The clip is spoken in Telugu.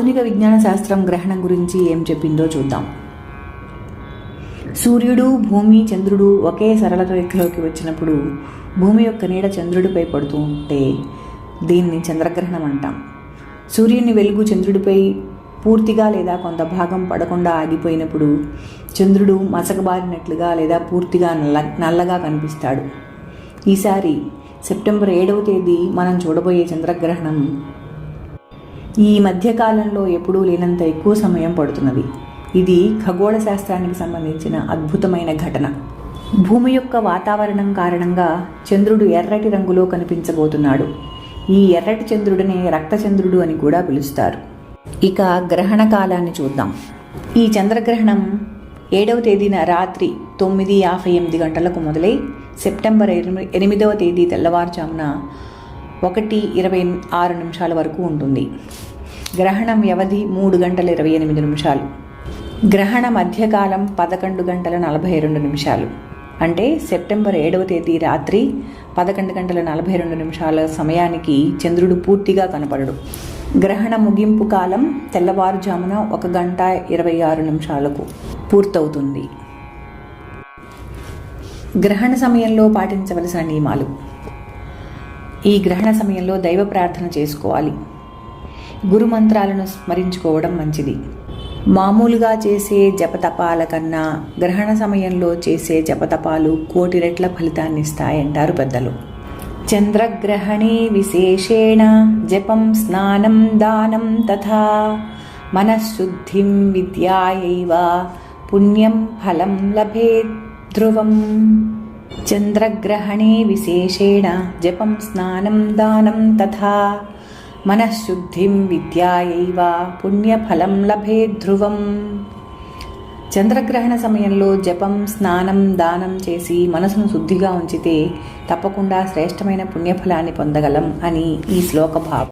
ఆధునిక విజ్ఞాన శాస్త్రం గ్రహణం గురించి ఏం చెప్పిందో చూద్దాం. సూర్యుడు భూమి చంద్రుడు ఒకే సరళ రేఖలోకి వచ్చినప్పుడు భూమి యొక్క నీడ చంద్రుడిపై పడుతూ ఉంటే దీన్ని చంద్రగ్రహణం అంటాం. సూర్యుని వెలుగు చంద్రుడిపై పూర్తిగా లేదా కొంత భాగం పడకుండా ఆగిపోయినప్పుడు చంద్రుడు మసకబారినట్లుగా లేదా పూర్తిగా నల్ల నల్లగా కనిపిస్తాడు. ఈసారి సెప్టెంబర్ ఏడవ తేదీ మనం చూడబోయే చంద్రగ్రహణం ఈ మధ్యకాలంలో ఎప్పుడూ లేనంత ఎక్కువ సమయం పడుతున్నది. ఇది ఖగోళ శాస్త్రానికి సంబంధించిన అద్భుతమైన ఘటన. భూమి యొక్క వాతావరణం కారణంగా చంద్రుడు ఎర్రటి రంగులో కనిపించబోతున్నాడు. ఈ ఎర్రటి చంద్రుడినే రక్తచంద్రుడు అని కూడా పిలుస్తారు. ఇక గ్రహణ కాలాన్ని చూద్దాం. ఈ చంద్రగ్రహణం ఏడవ తేదీన రాత్రి తొమ్మిది యాభై ఎనిమిది గంటలకు మొదలై సెప్టెంబర్ ఎనిమిదవ తేదీ తెల్లవారుజామున ఒకటి ఇరవై ఆరు నిమిషాల వరకు ఉంటుంది. గ్రహణం వ్యవధి మూడు గంటల ఇరవై ఎనిమిది నిమిషాలు. గ్రహణ మధ్యకాలం పదకొండు గంటల నలభై రెండు నిమిషాలు. అంటే సెప్టెంబర్ ఏడవ తేదీ రాత్రి పదకొండు గంటల నలభై రెండు నిమిషాల సమయానికి చంద్రుడు పూర్తిగా కనపడడు. గ్రహణ ముగింపు కాలం తెల్లవారుజామున ఒక గంట ఇరవై ఆరు నిమిషాలకు పూర్తవుతుంది. గ్రహణ సమయంలో పాటించవలసిన నియమాలు. ఈ గ్రహణ సమయంలో దైవ ప్రార్థన చేసుకోవాలి. గురు మంత్రాలను స్మరించుకోవడం మంచిది. మామూలుగా చేసే జపతపాల కన్నా గ్రహణ సమయంలో చేసే జపతపాలు కోటి రెట్ల ఫలితాన్ని ఇస్తాయంటారు పెద్దలు. చంద్రగ్రహణే విశేషేణ జపం స్నానం దానం తథా మనఃశుద్ధిం విద్యాయైవ పుణ్యం ఫలం లభే ధ్రువం చంద్రగ్రహణే విశేషేణ జపం స్నానం దానం తథా మనశుద్ధిం విద్యాయైవ పుణ్యఫలం లభే ధ్రువం చంద్రగ్రహణ సమయంలో జపం స్నానం దానం చేసి మనసును శుద్ధిగా ఉంచితే తప్పకుండా శ్రేష్టమైన పుణ్యఫలాన్ని పొందగలం అని ఈ శ్లోక భావం.